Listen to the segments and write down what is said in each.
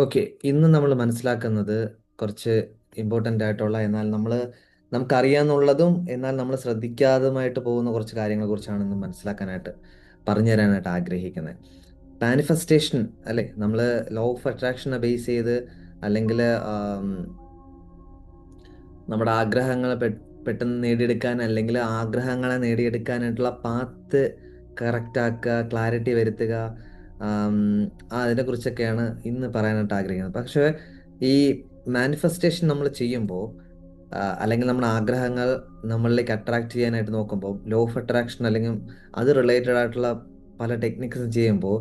Okay ഇന്ന് നമ്മൾ മനസ്സിലാക്കുന്നത് കുറച്ച് ഇമ്പോർട്ടന്റ് ആയിട്ടുള്ള എന്നാൽ നമ്മൾ നമുക്കറിയാന്നുള്ളതും എന്നാൽ നമ്മൾ ശ്രദ്ധിക്കാതുമായിട്ട് പോകുന്ന കുറച്ച് കാര്യങ്ങളെ കുറിച്ചാണ് ഇന്ന് മനസ്സിലാക്കാനായിട്ട് പറഞ്ഞു തരാനായിട്ട് ആഗ്രഹിക്കുന്നത്. മാനിഫെസ്റ്റേഷൻ അല്ലേ? നമ്മൾ ലോ ഓഫ് അട്രാക്ഷനെ ബേസ് ചെയ്ത് അല്ലെങ്കിൽ നമ്മുടെ ആഗ്രഹങ്ങളെ പെട്ടെന്ന് നേടിയെടുക്കാൻ അല്ലെങ്കിൽ ആഗ്രഹങ്ങളെ നേടിയെടുക്കാനായിട്ടുള്ള പാത്ത് കറക്റ്റ് ആക്കുക ക്ലാരിറ്റി വരുത്തുക അതിനെക്കുറിച്ചൊക്കെയാണ് ഇന്ന് പറയാനായിട്ട് ആഗ്രഹിക്കുന്നത്. പക്ഷേ ഈ മാനിഫെസ്റ്റേഷൻ നമ്മൾ ചെയ്യുമ്പോൾ അല്ലെങ്കിൽ നമ്മുടെ ആഗ്രഹങ്ങൾ നമ്മളിലേക്ക് അട്രാക്ട് ചെയ്യാനായിട്ട് നോക്കുമ്പോൾ ലോ ഓഫ് അട്രാക്ഷൻ അല്ലെങ്കിൽ അത് റിലേറ്റഡ് ആയിട്ടുള്ള പല ടെക്നിക്സും ചെയ്യുമ്പോൾ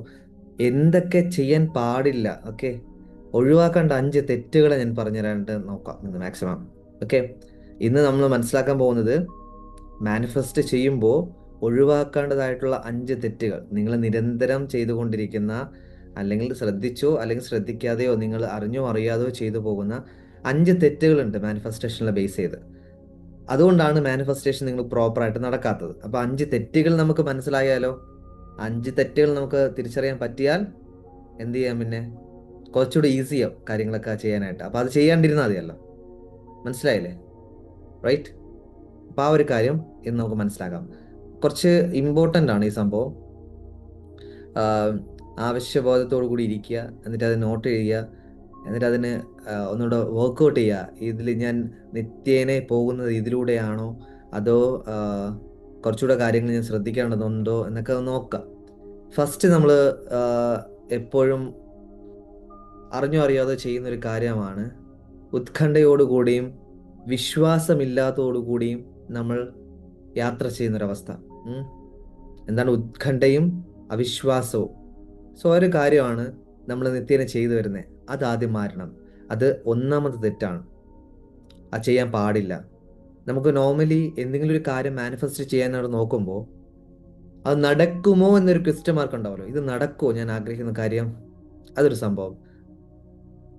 എന്തൊക്കെ ചെയ്യാൻ പാടില്ല ഓക്കെ ഒഴിവാക്കേണ്ട അഞ്ച് തെറ്റുകളെ ഞാൻ പറഞ്ഞു തരാനായിട്ട് നോക്കാം മാക്സിമം ഓക്കെ ഇന്ന് നമ്മൾ മനസ്സിലാക്കാൻ പോകുന്നത് മാനിഫെസ്റ്റ് ചെയ്യുമ്പോൾ ഒഴിവാക്കേണ്ടതായിട്ടുള്ള അഞ്ച് തെറ്റുകൾ. നിങ്ങൾ നിരന്തരം ചെയ്തുകൊണ്ടിരിക്കുന്ന അല്ലെങ്കിൽ ശ്രദ്ധിച്ചോ അല്ലെങ്കിൽ ശ്രദ്ധിക്കാതെയോ നിങ്ങൾ അറിഞ്ഞോ അറിയാതെയോ ചെയ്തു പോകുന്ന അഞ്ച് തെറ്റുകളുണ്ട് മാനിഫെസ്റ്റേഷനിലെ ബേസ് ചെയ്ത്. അതുകൊണ്ടാണ് മാനിഫെസ്റ്റേഷൻ നിങ്ങൾ പ്രോപ്പറായിട്ട് നടക്കാത്തത്. അപ്പോൾ അഞ്ച് തെറ്റുകൾ നമുക്ക് മനസ്സിലായാലോ? അഞ്ച് തെറ്റുകൾ നമുക്ക് തിരിച്ചറിയാൻ പറ്റിയാൽ എന്ത് ചെയ്യാം പിന്നെ? കുറച്ചുകൂടി ഈസിയാവും കാര്യങ്ങളൊക്കെ ചെയ്യാനായിട്ട്. അപ്പോൾ അത് ചെയ്യാണ്ടിരുന്നാൽ മതിയല്ലോ. മനസ്സിലായില്ലേ? റൈറ്റ് അപ്പോൾ ആ ഒരു കാര്യം ഇന്ന് നമുക്ക് മനസ്സിലാക്കാം. കുറച്ച് ഇമ്പോർട്ടന്റ് ആണ് ഈ സംഭവം. ആവശ്യബോധത്തോടു കൂടി ഇരിക്കുക എന്നിട്ട് അത് നോട്ട് ചെയ്യുക എന്നിട്ട് അതിന് ഒന്നുകൂടെ വർക്കൗട്ട് ചെയ്യുക. ഇതിൽ ഞാൻ നിത്യേനെ പോകുന്നത് ഇതിലൂടെയാണോ? അതോ കുറച്ചുകൂടെ കാര്യങ്ങൾ ഞാൻ ശ്രദ്ധിക്കേണ്ടതുണ്ടോ? എന്നൊക്കെ നോക്കാം ഫസ്റ്റ് നമ്മൾ എപ്പോഴും അറിഞ്ഞോ അറിയാതെ ചെയ്യുന്ന ഒരു കാര്യമാണ് ഉത്കണ്ഠയോടുകൂടിയും വിശ്വാസമില്ലാത്തതോടുകൂടിയും നമ്മൾ യാത്ര ചെയ്യുന്നൊരവസ്ഥ. എന്താണ് ഉത്കണ്ഠയും അവിശ്വാസവും. സോ ഒരു കാര്യമാണ് നമ്മൾ നിത്യേന ചെയ്തു വരുന്നത് അത് ആദ്യം മാറ്റണം. അത് ഒന്നാമത് തെറ്റാണ്. അത് ചെയ്യാൻ പാടില്ല. നമുക്ക് നോർമലി എന്തെങ്കിലും ഒരു കാര്യം മാനിഫെസ്റ്റ് ചെയ്യാൻ ചെയ്യാനായിട്ട് നോക്കുമ്പോൾ അത് നടക്കുമോ എന്നൊരു ക്വസ്റ്റ്യൻ മാർക്ക് ഉണ്ടാവല്ലോ ഇത് നടക്കുമോ ഞാൻ ആഗ്രഹിക്കുന്ന കാര്യം? അതൊരു സംഭവം.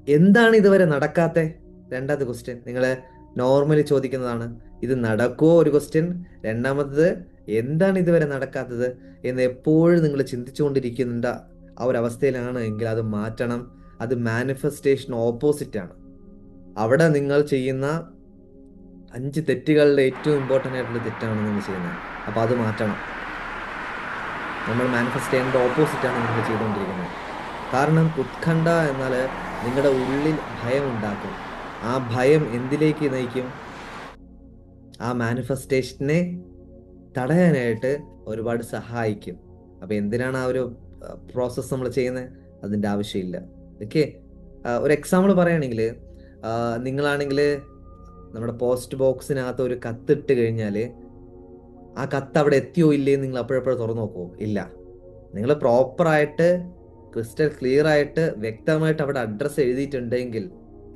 എന്താണ് ഇതുവരെ നടക്കാത്തെ? രണ്ടാമത്തെ ക്വസ്റ്റ്യൻ നിങ്ങൾ നോർമലി ചോദിക്കുന്നതാണ്. ഇത് നടക്കുമോ ഒരു ക്വസ്റ്റ്യൻ രണ്ടാമത്തത് എന്താണ് ഇതുവരെ നടക്കാത്തത് എന്ന് എപ്പോഴും നിങ്ങൾ ചിന്തിച്ചുകൊണ്ടിരിക്കുന്ന ആ ഒരു അവസ്ഥയിലാണ് എങ്കിൽ അത് മാറ്റണം. അത് മാനിഫെസ്റ്റേഷൻ ഓപ്പോസിറ്റ് ആണ്. അവിടെ നിങ്ങൾ ചെയ്യുന്ന അഞ്ച് തെറ്റുകളുടെ ഏറ്റവും ഇമ്പോർട്ടന്റ് ആയിട്ടുള്ള തെറ്റാണ് നിങ്ങൾ ചെയ്യുന്നത്. അപ്പോൾ അത് മാറ്റണം. നമ്മൾ മാനിഫെസ്റ്റ് ചെയ്യേണ്ട ഓപ്പോസിറ്റ് ആണ് നിങ്ങൾ ചെയ്തുകൊണ്ടിരിക്കുന്നത്. കാരണം ഉത്കണ്ഠ എന്നാൽ നിങ്ങളുടെ ഉള്ളിൽ ഭയം ഉണ്ടാക്കും. ആ ഭയം എന്തിലേക്ക് നയിക്കും? ആ മാനിഫെസ്റ്റേഷനെ തടയാനായിട്ട് ഒരുപാട് സഹായിക്കും. അപ്പൊ എന്തിനാണ് ആ ഒരു പ്രോസസ് നമ്മൾ ചെയ്യുന്നത്? അതിന്റെ ആവശ്യമില്ല. ഓക്കെ ഒരു എക്സാമ്പിൾ പറയുകയാണെങ്കിൽ നിങ്ങളാണെങ്കിൽ നമ്മുടെ പോസ്റ്റ് ബോക്സിനകത്ത് ഒരു കത്തിട്ട് കഴിഞ്ഞാൽ ആ കത്ത് അവിടെ എത്തിയോ ഇല്ലേ നിങ്ങൾ അപ്പോഴപ്പോഴും തുറന്നു നോക്കുമോ ഇല്ല. നിങ്ങൾ പ്രോപ്പറായിട്ട് ക്രിസ്റ്റൽ ക്ലിയർ ആയിട്ട് വ്യക്തമായിട്ട് അവിടെ അഡ്രസ്സ് എഴുതിയിട്ടുണ്ടെങ്കിൽ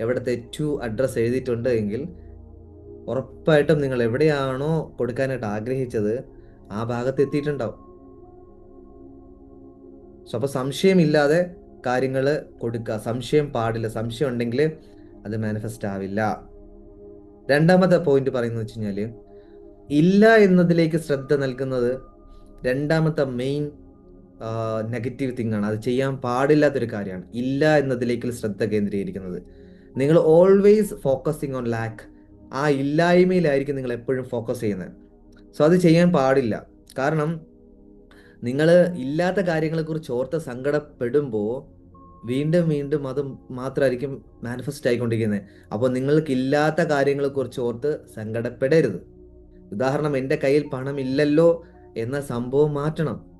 എവിടെ തെറ്റു അഡ്രസ്സ് എഴുതിയിട്ടുണ്ട് എങ്കിൽ ഉറപ്പായിട്ടും നിങ്ങൾ എവിടെയാണോ കൊടുക്കാനായിട്ട് ആഗ്രഹിച്ചത് ആ ഭാഗത്ത് എത്തിയിട്ടുണ്ടാവും. സോ അപ്പോൾ സംശയമില്ലാതെ കാര്യങ്ങൾ കൊടുക്കുക. സംശയം പാടില്ല. സംശയം ഉണ്ടെങ്കിൽ അത് മാനിഫെസ്റ്റ് ആവില്ല. രണ്ടാമത്തെ പോയിന്റ് പറയുന്നത് വെച്ച് കഴിഞ്ഞാൽ ഇല്ല എന്നതിലേക്ക് ശ്രദ്ധ നൽകുന്നത് രണ്ടാമത്തെ മെയിൻ നെഗറ്റീവ് തിങ് ആണ്. അത് ചെയ്യാൻ പാടില്ലാത്തൊരു കാര്യമാണ്. ഇല്ല എന്നതിലേക്ക് ശ്രദ്ധ കേന്ദ്രീകരിക്കുന്നത്. നിങ്ങൾ ഓൾവേസ് ഫോക്കസിങ് ഓൺ ലാക്ക് ആ ഇല്ലായ്മയിലായിരിക്കും നിങ്ങൾ എപ്പോഴും ഫോക്കസ് ചെയ്യുന്നത്. സോ അത് ചെയ്യാൻ പാടില്ല. കാരണം നിങ്ങൾ ഇല്ലാത്ത കാര്യങ്ങളെക്കുറിച്ച് ഓർത്ത് സങ്കടപ്പെടുമ്പോൾ വീണ്ടും വീണ്ടും അത് മാത്രമായിരിക്കും മാനിഫെസ്റ്റ് ആയിക്കൊണ്ടിരിക്കുന്നത്. അപ്പോൾ നിങ്ങൾക്ക് ഇല്ലാത്ത കാര്യങ്ങളെക്കുറിച്ച് ഓർത്ത് സങ്കടപ്പെടരുത്. ഉദാഹരണം എന്റെ കയ്യിൽ പണമില്ലല്ലോ എന്ന സംഭവം മാറ്റണം.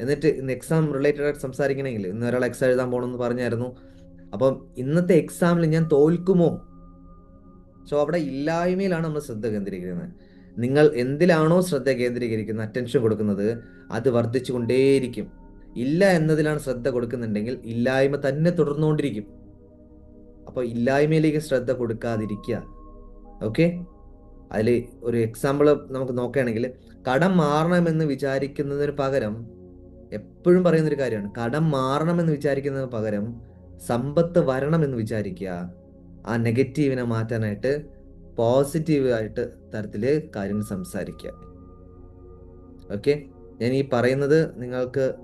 എന്നിട്ട് ഇന്ന് എക്സാം റിലേറ്റഡ് ആയിട്ട് സംസാരിക്കണമെങ്കിൽ ഇന്ന് ഒരാൾ എക്സാം എഴുതാൻ പോകണമെന്ന് പറഞ്ഞായിരുന്നു. അപ്പം ഇന്നത്തെ എക്സാമിൽ ഞാൻ തോൽക്കുമോ? സോ അവിടെ ഇല്ലായ്മയിലാണ് നമ്മൾ ശ്രദ്ധ കേന്ദ്രീകരിക്കുന്നത്. നിങ്ങൾ എന്തിലാണോ ശ്രദ്ധ കേന്ദ്രീകരിക്കുന്നത് അറ്റൻഷൻ കൊടുക്കുന്നത് അത് വർദ്ധിച്ചുകൊണ്ടേയിരിക്കും. ഇല്ല എന്നതിലാണ് ശ്രദ്ധ കൊടുക്കുന്നുണ്ടെങ്കിൽ ഇല്ലായ്മ തന്നെ തുടർന്നുകൊണ്ടിരിക്കും. അപ്പോൾ ഇല്ലായ്മയിലേക്ക് ശ്രദ്ധ കൊടുക്കാതിരിക്കുക. ഓക്കെ അതിൽ ഒരു എക്സാമ്പിൾ നമുക്ക് നോക്കുകയാണെങ്കിൽ കടം മാറണമെന്ന് വിചാരിക്കുന്നതിന് പകരം എപ്പോഴും പറയുന്നൊരു കാര്യമാണ് കടം മാറണമെന്ന് വിചാരിക്കുന്നതിന് പകരം സമ്പത്ത് വരണമെന്ന് വിചാരിക്കുക. ആ നെഗറ്റീവിനെ മാറ്റാനായിട്ട് പോസിറ്റീവായിട്ട് തരത്തിൽ കാര്യങ്ങൾ സംസാരിക്കുക. ഓക്കെ? ഞാൻ ഈ പറയുന്നത് നിങ്ങൾക്ക്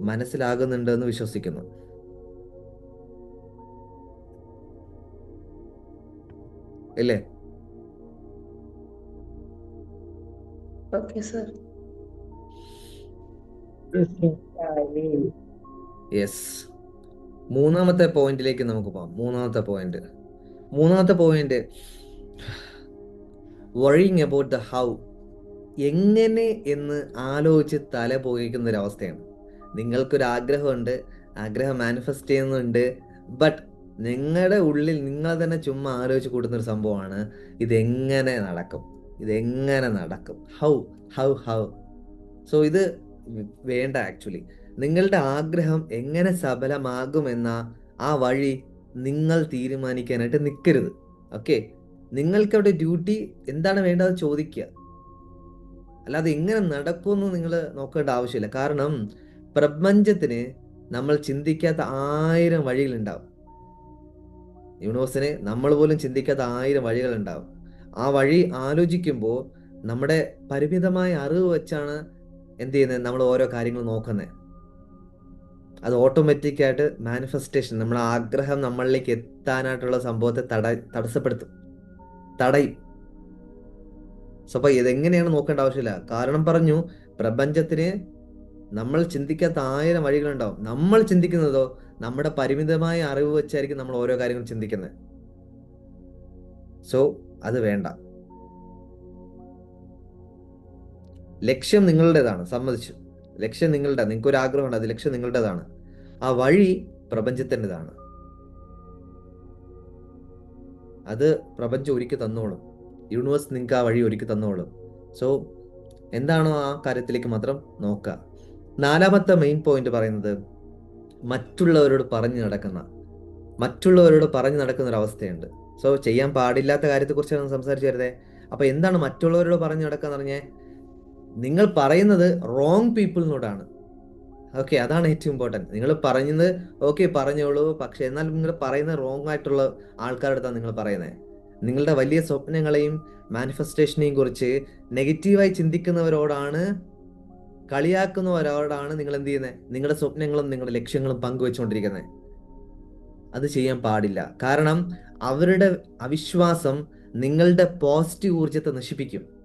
മനസ്സിലാകുന്നുണ്ടെന്ന് വിശ്വസിക്കുന്നു. ഇല്ലേ? യെസ്. മൂന്നാമത്തെ പോയിന്റിലേക്ക് നമുക്ക് പോവാം മൂന്നാമത്തെ പോയിന്റ്. മൂന്നാമത്തെ point worrying about the how എങ്ങനെ എന്ന് ആലോചിച്ച് തല പോയിക്കുന്ന ഒരു അവസ്ഥയാണ്. നിങ്ങൾക്കൊരു ആഗ്രഹമുണ്ട് ആഗ്രഹം മാനിഫെസ്റ്റ് ചെയ്യുന്നുണ്ട് ബട്ട് നിങ്ങളുടെ ഉള്ളിൽ നിങ്ങൾ തന്നെ ചുമ്മാ ആലോചിച്ച് കൂടുന്ന ഒരു സംഭവമാണ് ഇതെങ്ങനെ നടക്കും ഇതെങ്ങനെ നടക്കും. ഹൗ ഹൗ ഹൗ സോ ഇത് വേണ്ട ആക്ച്വലി നിങ്ങളുടെ ആഗ്രഹം എങ്ങനെ സഫലമാകുമെന്ന ആ വഴി നിങ്ങൾ തീരുമാനിക്കാനായിട്ട് നിൽക്കരുത് ഓക്കെ നിങ്ങൾക്ക് അവിടെ ഡ്യൂട്ടി എന്താണ് വേണ്ടത് ചോദിക്കുക. അല്ലാതെ എങ്ങനെ നടക്കുമെന്ന് നിങ്ങൾ നോക്കേണ്ട ആവശ്യമില്ല. കാരണം പ്രപഞ്ചത്തിന് നമ്മൾ ചിന്തിക്കാത്ത ആയിരം വഴികളുണ്ടാവും യൂണിവേഴ്സിന് നമ്മൾ പോലും ചിന്തിക്കാത്ത ആയിരം വഴികളുണ്ടാവും ആ വഴി ആലോചിക്കുമ്പോൾ നമ്മുടെ പരിമിതമായ അറിവ് വെച്ചാണ് എന്ത് ചെയ്യുന്നത്? നമ്മൾ ഓരോ കാര്യങ്ങൾ നോക്കുന്നത്. അത് ഓട്ടോമാറ്റിക് ആയിട്ട് മാനിഫെസ്റ്റേഷൻ നമ്മുടെ ആഗ്രഹം നമ്മളിലേക്ക് എത്താനായിട്ടുള്ള സംഭവത്തെ തട തടസ്സപ്പെടുത്തും. തടയും. സോ അപ്പൊ ഇതെങ്ങനെയാണ് നോക്കേണ്ട ആവശ്യമില്ല. കാരണം പറഞ്ഞു പ്രപഞ്ചത്തിന് നമ്മൾ ചിന്തിക്കാത്ത ആയിരം വഴികളുണ്ടാവും. നമ്മൾ ചിന്തിക്കുന്നതോ നമ്മുടെ പരിമിതമായ അറിവ് വെച്ചായിരിക്കും നമ്മൾ ഓരോ കാര്യങ്ങളും ചിന്തിക്കുന്നത്. സോ അത് വേണ്ട. ലക്ഷ്യം നിങ്ങളുടേതാണ് സമ്മതിച്ചു. ലക്ഷ്യം നിങ്ങളുടെ നിങ്ങൾക്ക് ഒരു ആഗ്രഹമുണ്ട് അത് ലക്ഷ്യം നിങ്ങളുടേതാണ്. ആ വഴി പ്രപഞ്ചത്തിന്റെതാണ്. അത് പ്രപഞ്ചം ഒരുക്കി തന്നോളും. യൂണിവേഴ്സ് നിങ്ങൾക്ക് ആ വഴി ഒരുക്കി തന്നോളും. സോ എന്താണോ ആ കാര്യത്തിലേക്ക് മാത്രം നോക്കുക. നാലാമത്തെ മെയിൻ പോയിന്റ് പറയുന്നത് മറ്റുള്ളവരോട് പറഞ്ഞു നടക്കുന്ന മറ്റുള്ളവരോട് പറഞ്ഞു നടക്കുന്ന ഒരു അവസ്ഥയുണ്ട്. സോ ചെയ്യാൻ പാടില്ലാത്ത കാര്യത്തെക്കുറിച്ചാണ് സംസാരിച്ചു വരുന്നത്. അപ്പൊ എന്താണ് മറ്റുള്ളവരോട് പറഞ്ഞു നടക്കുക എന്ന് പറഞ്ഞാൽ നിങ്ങൾ പറയുന്നത് റോങ് പീപ്പിളിനോടാണ് ഓക്കെ അതാണ് ഏറ്റവും ഇമ്പോർട്ടന്റ് നിങ്ങൾ പറയുന്നത് ഓക്കെ പറഞ്ഞോളൂ പക്ഷെ എന്നാൽ നിങ്ങൾ പറയുന്നത് റോങ് ആയിട്ടുള്ള ആൾക്കാരുടെ അടുത്താണ് നിങ്ങൾ പറയുന്നത്. നിങ്ങളുടെ വലിയ സ്വപ്നങ്ങളെയും മാനിഫെസ്റ്റേഷനെയും കുറിച്ച് നെഗറ്റീവായി ചിന്തിക്കുന്നവരോടാണ് കളിയാക്കുന്നവരോടാണ് നിങ്ങൾ എന്ത് ചെയ്യുന്നത്? നിങ്ങളുടെ സ്വപ്നങ്ങളും നിങ്ങളുടെ ലക്ഷ്യങ്ങളും പങ്കുവെച്ചുകൊണ്ടിരിക്കുന്നത്. അത് ചെയ്യാൻ പാടില്ല. കാരണം അവരുടെ അവിശ്വാസം നിങ്ങളുടെ പോസിറ്റീവ് ഊർജത്തെ നശിപ്പിക്കും.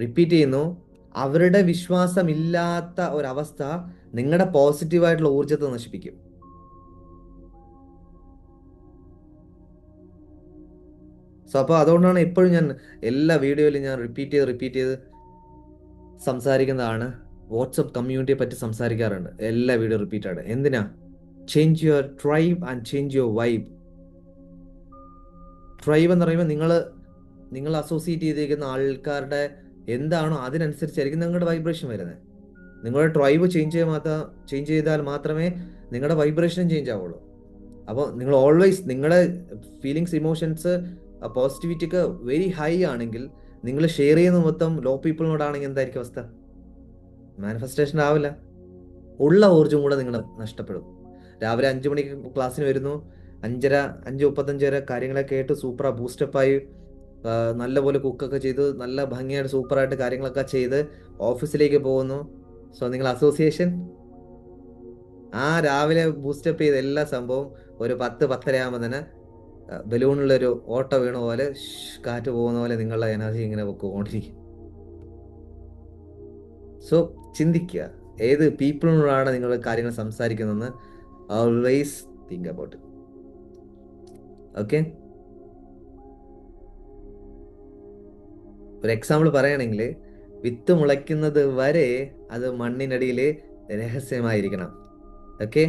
റിപ്പീറ്റ് ചെയ്യുന്നു. അവരുടെ വിശ്വാസമില്ലാത്ത ഒരവസ്ഥ നിങ്ങളുടെ പോസിറ്റീവായിട്ടുള്ള ഊർജത്തെ നശിപ്പിക്കും. സോ അപ്പോൾ അതുകൊണ്ടാണ് എപ്പോഴും ഞാൻ എല്ലാ വീഡിയോയിലും ഞാൻ റിപ്പീറ്റ് ചെയ്ത് റിപ്പീറ്റ് ചെയ്ത് സംസാരിക്കുന്നതാണ്. വാട്സപ്പ് കമ്മ്യൂണിറ്റിയെ പറ്റി സംസാരിക്കാറുണ്ട്. എല്ലാ വീഡിയോ റിപ്പീറ്റ് ആണ്. എന്തിനാ? Change your tribe and change your vibe tribe എന്ന് പറയുമ്പോൾ നിങ്ങൾ നിങ്ങൾ അസോസിയേറ്റ് ചെയ്തിരിക്കുന്ന ആൾക്കാരുടെ എന്താണോ അതിനനുസരിച്ചായിരിക്കും നിങ്ങളുടെ വൈബ്രേഷൻ വരുന്നത്. നിങ്ങളുടെ ട്രൈബ് ചേഞ്ച് ചെയ്യാൻ മാത്രം ചേഞ്ച് ചെയ്താൽ മാത്രമേ നിങ്ങളുടെ വൈബ്രേഷൻ ചേഞ്ച് ആവുള്ളൂ. അപ്പോൾ നിങ്ങൾ ഓൾവേസ് നിങ്ങളുടെ ഫീലിങ്സ് ഇമോഷൻസ് പോസിറ്റിവിറ്റിക്ക് വെരി ഹൈ ആണെങ്കിൽ നിങ്ങൾ ഷെയർ ചെയ്യുന്ന മൊത്തം ലോ പീപ്പിളിനോടാണെങ്കിൽ എന്തായിരിക്കും അവസ്ഥ? മാനിഫെസ്റ്റേഷൻ ആവില്ല. ഉള്ള ഊർജം കൂടെ നിങ്ങൾ നഷ്ടപ്പെടും. രാവിലെ അഞ്ചു മണിക്ക് ക്ലാസ്സിന് വരുന്നു. അഞ്ചര അഞ്ച് മുപ്പത്തഞ്ച് വരെ കാര്യങ്ങളൊക്കെ കേട്ട് സൂപ്പറാ ബൂസ്റ്റപ്പായി നല്ലപോലെ കുക്കൊക്കെ ചെയ്ത് നല്ല ഭംഗിയായിട്ട് സൂപ്പറായിട്ട് കാര്യങ്ങളൊക്കെ ചെയ്ത് ഓഫീസിലേക്ക് പോകുന്നു. സോ നിങ്ങൾ അസോസിയേഷൻ ആ രാവിലെ ബൂസ്റ്റപ്പ് ചെയ്ത എല്ലാ സംഭവം ഒരു പത്ത് പത്തര ആകുമ്പോൾ തന്നെ ബലൂണിലൊരു ഓട്ട വീണ പോലെ കാറ്റ് പോകുന്ന പോലെ നിങ്ങളുടെ എനർജി ഇങ്ങനെ പൊക്കോണ്ടിരിക്കും. സോ ചിന്തിക്കുക. ഏത് പീപ്പിളിനോടാണ് നിങ്ങൾ കാര്യങ്ങൾ സംസാരിക്കുന്നതെന്ന് ഓൾവേസ് തിങ്ക് അബൌട്ട് ഓക്കെ ഒരു എക്സാമ്പിൾ പറയുകയാണെങ്കിൽ വിത്ത് മുളയ്ക്കുന്നത് വരെ അത് മണ്ണിനടിയിൽ രഹസ്യമായിരിക്കണം. ഓക്കെ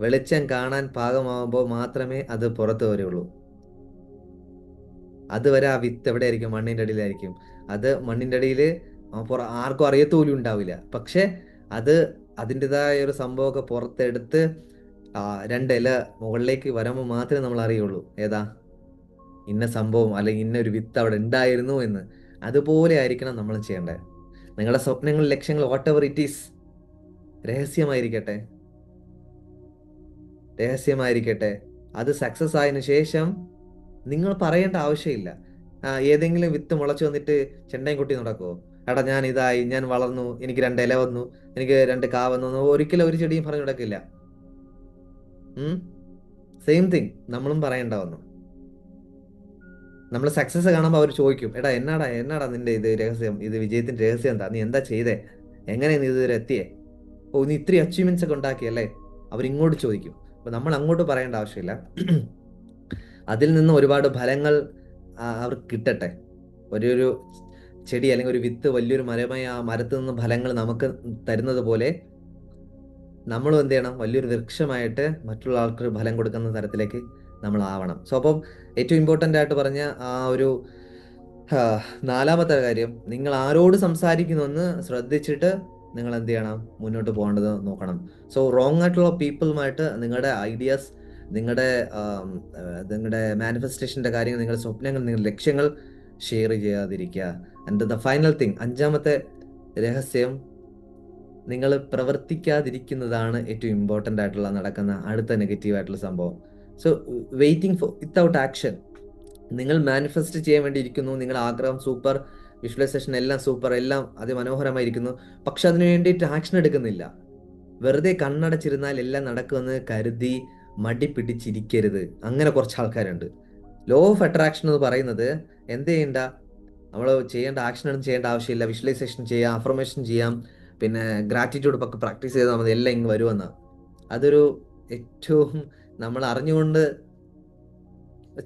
വെളിച്ചം കാണാൻ പാകമാകുമ്പോൾ മാത്രമേ അത് പുറത്തു വരുള്ളൂ. അതുവരെ ആ വിത്ത് എവിടെ ആയിരിക്കും മണ്ണിന്റെ അടിയിലായിരിക്കും അത് മണ്ണിന്റെ അടിയിൽ ആർക്കും അറിയത്തോലും ഉണ്ടാവില്ല. പക്ഷെ അത് അതിന്റെതായ ഒരു സംഭവമൊക്കെ പുറത്തെടുത്ത് രണ്ട് ഇല മുകളിലേക്ക് വരുമ്പോൾ മാത്രമേ നമ്മൾ അറിയുള്ളൂ. ഏതാ? ഇന്ന സംഭവം അല്ലെങ്കിൽ ഇന്ന ഒരു വിത്ത് അവിടെ ഉണ്ടായിരുന്നു എന്ന്. അതുപോലെ ആയിരിക്കണം നമ്മൾ ചെയ്യേണ്ടത്. നിങ്ങളുടെ സ്വപ്നങ്ങൾ ലക്ഷ്യങ്ങൾ വാട്ട് എവർ ഇറ്റ് ഈസ് രഹസ്യമായിരിക്കട്ടെ. രഹസ്യമായിരിക്കട്ടെ. അത് സക്സസ് ആയതിനു ശേഷം നിങ്ങൾ പറയേണ്ട ആവശ്യമില്ല. ഏതെങ്കിലും വിത്ത് മുളച്ചു വന്നിട്ട് ചെണ്ടയും കുട്ടി നടക്കുമോ എടാ ഞാൻ ഇതായി ഞാൻ വളർന്നു എനിക്ക് രണ്ട് ഇല വന്നു എനിക്ക് രണ്ട് കാ വന്നു ഒരിക്കലും ഒരു ചെടിയും പറഞ്ഞു നടക്കില്ല. സെയിം തിങ് നമ്മളും പറയേണ്ട വന്നു. നമ്മൾ സക്സസ് കാണുമ്പോൾ അവർ ചോദിക്കും എടാ എന്നാടാ എന്നാടാ നിന്റെ ഇത് രഹസ്യം? ഇത് വിജയത്തിന്റെ രഹസ്യം എന്താ? നീ എന്താ ചെയ്തേ? എങ്ങനെ നീ ഇതുവരെ എത്തിയേ? ഓ നീ ഇത്രയും അച്ചീവ്മെന്റ്സ് ഒക്കെ ഉണ്ടാക്കിയല്ലേ അവരിങ്ങോട്ട് ചോദിക്കും. അപ്പൊ നമ്മൾ അങ്ങോട്ട് പറയേണ്ട ആവശ്യമില്ല. അതിൽ നിന്ന് ഒരുപാട് ഫലങ്ങൾ അവർ കിട്ടട്ടെ. ഒരു ഒരു ചെടി അല്ലെങ്കിൽ ഒരു വിത്ത് വലിയൊരു മരമായി ആ മരത്തിൽ നിന്ന് ഫലങ്ങൾ നമുക്ക് തരുന്നത് പോലെ നമ്മളും എന്ത് ചെയ്യണം? വലിയൊരു വൃക്ഷമായിട്ട് മറ്റുള്ള ആൾക്ക് ഫലം കൊടുക്കുന്ന തരത്തിലേക്ക് നമ്മൾ ആവണം സോ അപ്പം ഏറ്റവും ഇമ്പോർട്ടന്റ് ആയിട്ട് പറഞ്ഞ ആ ഒരു നാലാമത്തെ കാര്യം നിങ്ങൾ ആരോട് സംസാരിക്കുന്നുവെന്ന് ശ്രദ്ധിച്ചിട്ട് നിങ്ങൾ എന്ത് ചെയ്യണം മുന്നോട്ട് പോകേണ്ടത് നോക്കണം. സോ റോങ് ആയിട്ടുള്ള പീപ്പിളുമായിട്ട് നിങ്ങളുടെ ഐഡിയാസ് നിങ്ങളുടെ നിങ്ങളുടെ മാനിഫെസ്റ്റേഷന്റെ കാര്യങ്ങൾ നിങ്ങളുടെ സ്വപ്നങ്ങൾ നിങ്ങളുടെ ലക്ഷ്യങ്ങൾ ഷെയർ ചെയ്യാതിരിക്കുക. ആൻഡ് ദ ഫൈനൽ തിങ് അഞ്ചാമത്തെ രഹസ്യം നിങ്ങൾ പ്രവർത്തിക്കാതിരിക്കുന്നതാണ് ഏറ്റവും ഇമ്പോർട്ടന്റ് ആയിട്ടുള്ള നടക്കുന്ന അടുത്ത നെഗറ്റീവ് ആയിട്ടുള്ള സംഭവം. So waiting for without action നിങ്ങൾ മാനിഫെസ്റ്റ് ചെയ്യാൻ വേണ്ടി ഇരിക്കുന്നു നിങ്ങൾ ആഗ്രഹം സൂപ്പർ വിഷ്വലൈസേഷൻ എല്ലാം സൂപ്പർ എല്ലാം അതിമനോഹരമായിരിക്കുന്നു. പക്ഷെ അതിനു വേണ്ടിയിട്ട് ആക്ഷൻ എടുക്കുന്നില്ല. വെറുതെ കണ്ണടച്ചിരുന്നാൽ എല്ലാം നടക്കുമെന്ന് കരുതി മടി പിടിച്ചിരിക്കരുത്. അങ്ങനെ കുറച്ച് ആൾക്കാരുണ്ട്. ലോ ഓഫ് അട്രാക്ഷൻ എന്ന് പറയുന്നത് എന്ത് ചെയ്യണ്ട? നമ്മൾ ചെയ്യേണ്ട ആക്ഷൻ ഒന്നും ചെയ്യേണ്ട ആവശ്യമില്ല. വിഷ്വലൈസേഷൻ ചെയ്യാം അഫർമേഷൻ ചെയ്യാം. പിന്നെ ഗ്രാറ്റിറ്റ്യൂഡ് ഒക്കെ പ്രാക്ടീസ് ചെയ്താൽ മതി. എല്ലാം ഇങ്ങ് വരുമെന്നാണ് അതൊരു ഏറ്റവും നമ്മൾ അറിഞ്ഞുകൊണ്ട്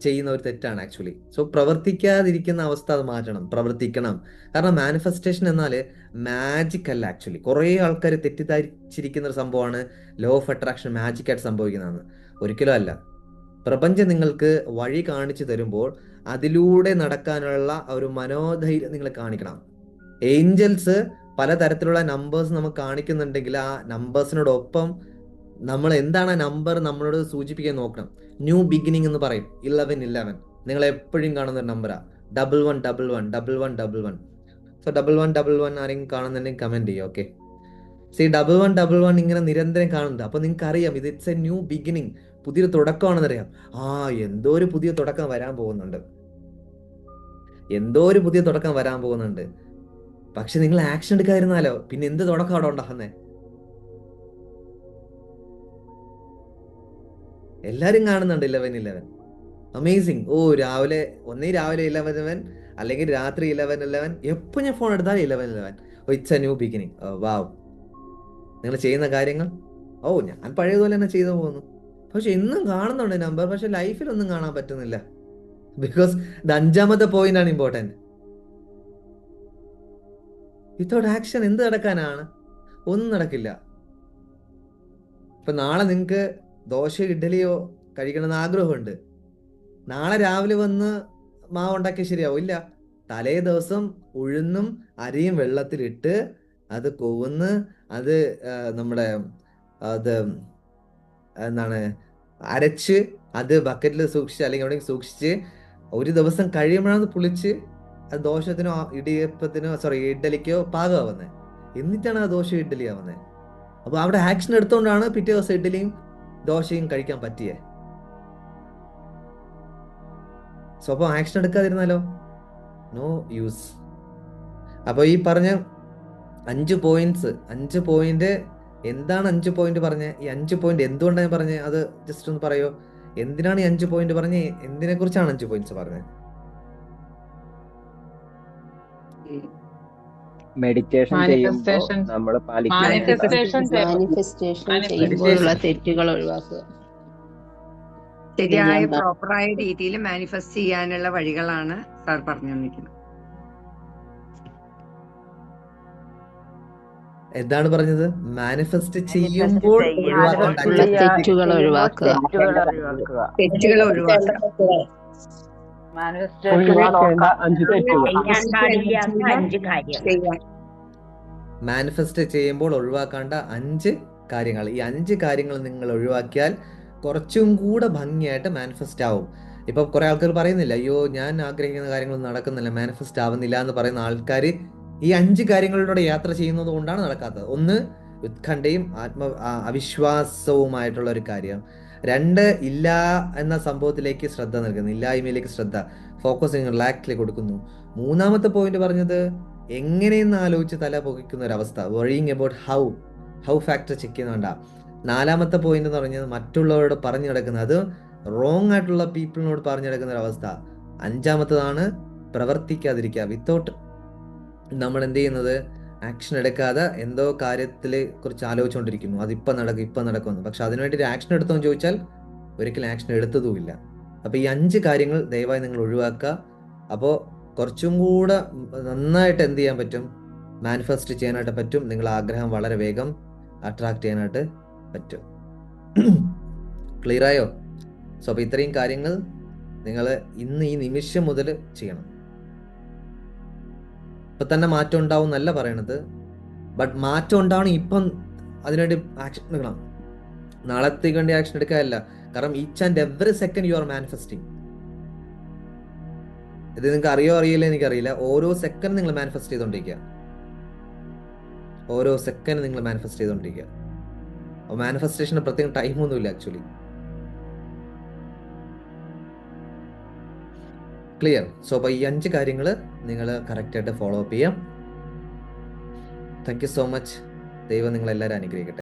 ചെയ്യുന്ന ഒരു തെറ്റാണ് ആക്ച്വലി സോ പ്രവർത്തിക്കാതിരിക്കുന്ന അവസ്ഥ അത് മാറ്റണം പ്രവർത്തിക്കണം. കാരണം മാനിഫെസ്റ്റേഷൻ എന്നാൽ മാജിക് അല്ല ആക്ച്വലി കുറേ ആൾക്കാർ തെറ്റിദ്ധരിച്ചിരിക്കുന്ന ഒരു സംഭവമാണ് ലോ ഓഫ് അട്രാക്ഷൻ മാജിക്കായിട്ട് സംഭവിക്കുന്നതെന്ന്. ഒരിക്കലും അല്ല. പ്രപഞ്ചം നിങ്ങൾക്ക് വഴി കാണിച്ചു തരുമ്പോൾ അതിലൂടെ നടക്കാനുള്ള ഒരു മനോധൈര്യം നിങ്ങൾ കാണിക്കണം. ഏഞ്ചൽസ് പലതരത്തിലുള്ള നമ്പേഴ്സ് നമുക്ക് കാണിക്കുന്നുണ്ടെങ്കിൽ ആ നമ്പേഴ്സിനോടൊപ്പം നമ്മൾ എന്താണ് നമ്പർ നമ്മളോട് സൂചിപ്പിക്കാൻ നോക്കണം. ന്യൂ ബിഗിനിങ് എന്ന് പറയും. ഇലവൻ ഇലവൻ നിങ്ങൾ എപ്പോഴും കാണുന്ന ഒരു നമ്പറാണ് double one double one double one double one so double one double one ആരെങ്കിലും കാണുന്നുണ്ടെങ്കിൽ കമന്റ് ചെയ്യുക okay see double one double one ഇങ്ങനെ നിരന്തരം കാണുന്നുണ്ട്. അപ്പോൾ നിങ്ങൾക്ക് അറിയാം ഇത് ഇറ്റ്സ് എ ന്യൂ ബിഗിനിങ് പുതിയൊരു തുടക്കമാണെന്ന് അറിയാം ആ എന്തോ ഒരു പുതിയ തുടക്കം വരാൻ പോകുന്നുണ്ട്. എന്തോ ഒരു പുതിയ തുടക്കം വരാൻ പോകുന്നുണ്ട്. പക്ഷെ നിങ്ങൾ ആക്ഷൻ എടുക്കാതിരുന്നാലോ? പിന്നെ എന്ത് തുടക്കം അവിടെ ഉണ്ടാകുന്നേ എല്ലാരും കാണുന്നുണ്ട് ഇലവൻ ഇലവൻ അമേസിങ് ഓ രാവിലെ ഒന്നേ രാവിലെ ഇലവൻ ഇലവൻ അല്ലെങ്കിൽ രാത്രി ഇലവൻ ഇലവൻ എപ്പോൾ ഞാൻ ഫോൺ എടുത്താൽ eleven eleven oh it's a new beginning wow നിങ്ങൾ ചെയ്യുന്ന കാര്യങ്ങൾ? ഓ ഞാൻ പഴയതുപോലെ തന്നെ ചെയ്തു പോകുന്നു. പക്ഷെ ഇന്നും കാണുന്നുണ്ട് നമ്പർ പക്ഷെ ലൈഫിലൊന്നും കാണാൻ പറ്റുന്നില്ല. ബിക്കോസ് ഇത് അഞ്ചാമത്തെ പോയിന്റ് ആണ് ഇമ്പോർട്ടന്റ് വിത്തൗട്ട് ആക്ഷൻ എന്ത് നടക്കാനാണ്? ഒന്നും നടക്കില്ല. ഇപ്പൊ നാളെ നിങ്ങൾക്ക് ദോശ ഇഡ്ഡലിയോ കഴിക്കണമെന്ന് ആഗ്രഹമുണ്ട്. നാളെ രാവിലെ വന്ന് മാവ് ശരിയാവും. ഇല്ല. തലേ ദിവസം ഉഴുന്നും അരിയും വെള്ളത്തിലിട്ട് അത് കൊവുന്ന് അത് നമ്മുടെ അത് എന്താണ് അരച്ച് അത് ബക്കറ്റിൽ സൂക്ഷിച്ച് അല്ലെങ്കിൽ എവിടെയെങ്കിലും സൂക്ഷിച്ച് ഒരു ദിവസം കഴിയുമ്പോഴാണ് പുളിച്ച് അത് ദോശത്തിനോ ഇടിയപ്പത്തിനോ സോറി ഇഡ്ഡലിക്കോ പാകമാവുന്നത്. എന്നിട്ടാണ് ആ ദോശ ഇഡ്ഡലി ആവുന്നത് അപ്പൊ അവിടെ ആക്ഷൻ എടുത്തുകൊണ്ടാണ് പിറ്റേ ദിവസം ഇഡ്ഡലിയും ദോശയും കഴിക്കാൻ പറ്റിയേ? സ്വപ്പം ആക്ഷൻ എടുക്കാതിരുന്നാലോ? നോ യൂസ് അപ്പോൾ ഈ പറഞ്ഞ അഞ്ച് പോയിന്റ്സ് അഞ്ച് പോയിന്റ് എന്താണ് അഞ്ച് പോയിന്റ് പറഞ്ഞത് ഈ അഞ്ച് പോയിന്റ് എന്തുകൊണ്ടാണ് ഞാൻ പറഞ്ഞത് അത് ജസ്റ്റ് ഒന്ന് പറയോ? എന്തിനാണ് ഈ അഞ്ച് പോയിന്റ് പറഞ്ഞത് എന്തിനെ കുറിച്ചാണ് അഞ്ച് പോയിന്റ്സ് പറഞ്ഞത് മെഡിറ്റേഷൻ ചെയ്യുമ്പോൾ നമ്മൾ. ചെയ്യുമ്പോഴുള്ള തെറ്റുകൾ ഒഴിവാക്കുക. ശരിയായ. പ്രോപ്പറായ രീതിയിൽ മാനിഫെസ്റ്റ് ചെയ്യാനുള്ള വഴികളാണ് സാർ പറഞ്ഞു തന്നിരിക്കുന്നത്. എന്താണ് പറഞ്ഞത്? മാനിഫെസ്റ്റ് ചെയ്യുമ്പോൾ തെറ്റുകൾ ഒഴിവാക്കുക. തെറ്റുകൾ ഒഴിവാക്കുക. മാനിഫെസ്റ്റ് ചെയ്യുമ്പോൾ ഒഴിവാക്കേണ്ട അഞ്ച് കാര്യങ്ങൾ. ഈ അഞ്ച് കാര്യങ്ങൾ നിങ്ങൾ ഒഴിവാക്കിയാൽ കുറച്ചും കൂടെ ഭംഗിയായിട്ട് മാനിഫെസ്റ്റ് ആവും. ഇപ്പൊ കുറെ ആൾക്കാർ പറയുന്നില്ല അയ്യോ ഞാൻ ആഗ്രഹിക്കുന്ന കാര്യങ്ങൾ നടക്കുന്നില്ല മാനിഫെസ്റ്റ് ആവുന്നില്ല എന്ന് പറയുന്ന ആൾക്കാർ ഈ അഞ്ച് കാര്യങ്ങളിലൂടെ യാത്ര ചെയ്യുന്നത് കൊണ്ടാണ് നടക്കാത്തത്. ഒന്ന് ഉത്കണ്ഠയും ആത്മ അവിശ്വാസവുമായിട്ടുള്ള ഒരു കാര്യം. രണ്ട് ഇല്ല എന്ന സംഭവത്തിലേക്ക് ശ്രദ്ധ നൽകുന്നു. ഇല്ലായ്മയിലേക്ക് ശ്രദ്ധ ഫോക്കസിങ് റിലാക്സിലേക്ക് കൊടുക്കുന്നു. മൂന്നാമത്തെ പോയിന്റ് പറഞ്ഞത് എങ്ങനെയെന്ന് ആലോചിച്ച് തല പൊകിക്കുന്ന ഒരു അവസ്ഥ. Worrying about how how factor check ചെയ്യുന്നുണ്ട നാലാമത്തെ പോയിന്റ് എന്ന് പറഞ്ഞത് മറ്റുള്ളവരോട് പറഞ്ഞു നടക്കുന്നത് അത് റോങ് ആയിട്ടുള്ള പീപ്പിളിനോട് പറഞ്ഞു നടക്കുന്ന ഒരവസ്ഥ അഞ്ചാമത്തതാണ് പ്രവർത്തിക്കാതിരിക്കുക. വിത്തൗട്ട് നമ്മൾ എന്ത് ചെയ്യുന്നത്? ആക്ഷൻ എടുക്കാതെ എന്തോ കാര്യത്തിൽ കുറിച്ച് ആലോചിച്ചുകൊണ്ടിരിക്കുന്നു അതിപ്പം നടക്കും ഇപ്പം നടക്കുമെന്ന്. പക്ഷെ അതിനുവേണ്ടി ഒരു ആക്ഷൻ എടുത്തോ എന്ന് ചോദിച്ചാൽ ഒരിക്കലും ആക്ഷൻ എടുത്തതുമില്ല. അപ്പോൾ ഈ അഞ്ച് കാര്യങ്ങൾ ദയവായി നിങ്ങൾ ഒഴിവാക്കുക. അപ്പോൾ കുറച്ചും കൂടെ നന്നായിട്ട് എന്ത് ചെയ്യാൻ പറ്റും? മാനിഫെസ്റ്റ് ചെയ്യാനായിട്ട് പറ്റും. നിങ്ങൾ ആഗ്രഹം വളരെ വേഗം അട്രാക്ട് ചെയ്യാനായിട്ട് പറ്റും. ക്ലിയർ ആയോ? സോ അപ്പോൾ ഇത്രയും കാര്യങ്ങൾ നിങ്ങൾ ഇന്ന് ഈ നിമിഷം മുതൽ ചെയ്യണം. ഇപ്പൊ തന്നെ മാറ്റം ഉണ്ടാവും എന്നല്ല പറയണത്. ബട്ട് മാറ്റം ഉണ്ടാവണം ഇപ്പം അതിനുവേണ്ടി ആക്ഷൻ എടുക്കണം. നാളത്തേക്ക് വേണ്ടി ആക്ഷൻ എടുക്കാനല്ല കാരണം each and every second you are manifesting ഇത് നിങ്ങൾക്ക് അറിയോ അറിയില്ല എനിക്കറിയില്ല. ഓരോ സെക്കൻഡ് നിങ്ങൾ മാനിഫെസ്റ്റ് ചെയ്തുകൊണ്ടിരിക്കുക. ഓരോ സെക്കൻഡ് നിങ്ങൾ മാനിഫെസ്റ്റ് ചെയ്തുകൊണ്ടിരിക്കുക. അപ്പോൾ മാനിഫെസ്റ്റേഷന് പ്രത്യേകം ടൈമൊന്നുമില്ല ആക്ച്വലി ക്ലിയർ സോ അപ്പോൾ ഈ അഞ്ച് കാര്യങ്ങൾ നിങ്ങൾ കറക്റ്റായിട്ട് ഫോളോ അപ്പ് ചെയ്യാം. താങ്ക് യു സോ മച്ച് ദൈവം നിങ്ങളെല്ലാവരും അനുഗ്രഹിക്കട്ടെ.